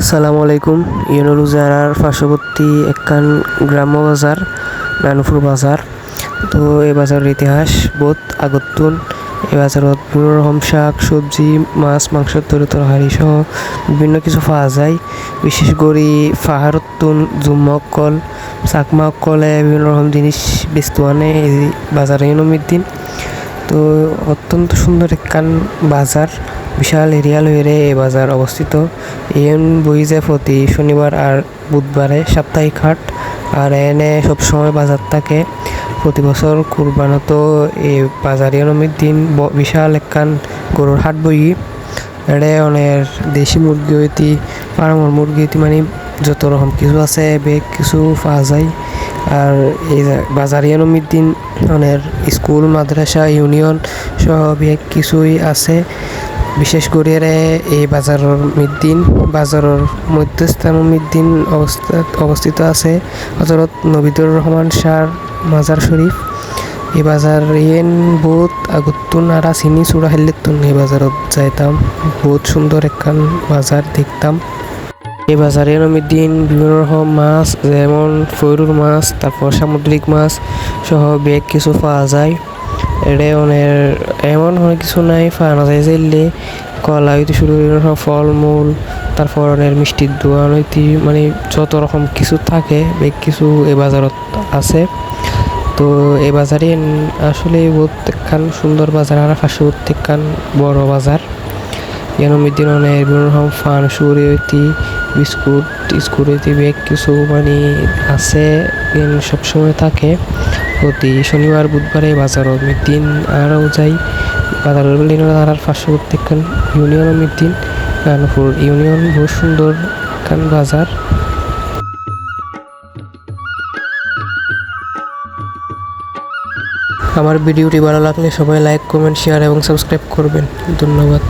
আসসালামু আলাইকুম ইউনুরুজারার পার্শ্ববর্তী একখান গ্রাম্য বাজার নানুপুর বাজার। তো এই বাজারের ইতিহাস বহুত আগতুন এই বাজারত বিভিন্ন রকম শাক, সবজি, মাছ, মাংস, তরি তরকারি সহ বিভিন্ন কিছু পাওয়া যায়। বিশেষ করে পাহাড়তুন জুম্মকল চাকমাকলে বিভিন্ন রকম জিনিস বেচতে আনে এই বাজারে ইউনমির দিন তো অত্যন্ত সুন্দর একখান বাজার। বিশাল এরিয়া লইরে এই বাজার অবস্থিত। এন বই যায় প্রতি শনিবার আর বুধবারে সাপ্তাহিক হাট, আর এনে সবসময় বাজার থাকে। প্রতি বছর কুরবানতো এই বাজার এনমির দিন বিশাল একখান গরুর হাট বই এড়ে অনেক দেশি মুরগি হইতি ফার্মর মুরগি হইতি মানে যত রকম কিছু আছে, বেগ কিছু পাওয়া যায়। আর এই যে- বাজার এনমির দিন অনেক স্কুল, মাদ্রাসা, ইউনিয়ন সহ বেগ কিছুই আছে। বিশেষ করে রে এই বাজারের মিদ্দিন বাজারের মধ্যস্থান মিদ্দিন অবস্থা, অবস্থিত আছে। হজরত নবিদুর রহমান শাহ মাজার শরীফ। এই বাজার ইয়েন বহুত আগতুন আর চিনি চূড়া হেলিতুন এই বাজারত যাইতাম, বহুত সুন্দর একখান বাজার দেখতাম। এই বাজারে দিন বিভিন্ন রকম মাছ, যেমন ফয়রুর মাছ, তারপর সামুদ্রিক মাছ সহ বেগ কিছু পাওয়া যায়। অনেক, এমন কিছু নাই পাওয়া যায় যেলে কলা হইতে শুরু করে রকম ফলমূল, তারপর অনেক মিষ্টির দোকান হইতে মানে যত রকম কিছু থাকে বেগ কিছু এ বাজারত আছে। তো এই বাজারে আসলে বহুত একখান সুন্দর বাজার, আর পার্শ্ববর্তী একখান বড় বাজার। এর দিন অনেক বিভিন্ন রকম ফান, সুরে হইতে বিস্কুট হইতে বেগ কিছু মানে আছে সবসময় থাকে। প্রতি শনিবার, বুধবারে বাজারত দিন আরও যাই। বাজারের দিন আর পার্শ্ববর্তী একখান ইউনিয়ন দিন রানপুর ইউনিয়ন বহুত সুন্দর একখান বাজার। আমার ভিডিওটি ভালো লাগলে সবাই লাইক, কমেন্ট, শেয়ার এবং সাবস্ক্রাইব করবেন। ধন্যবাদ।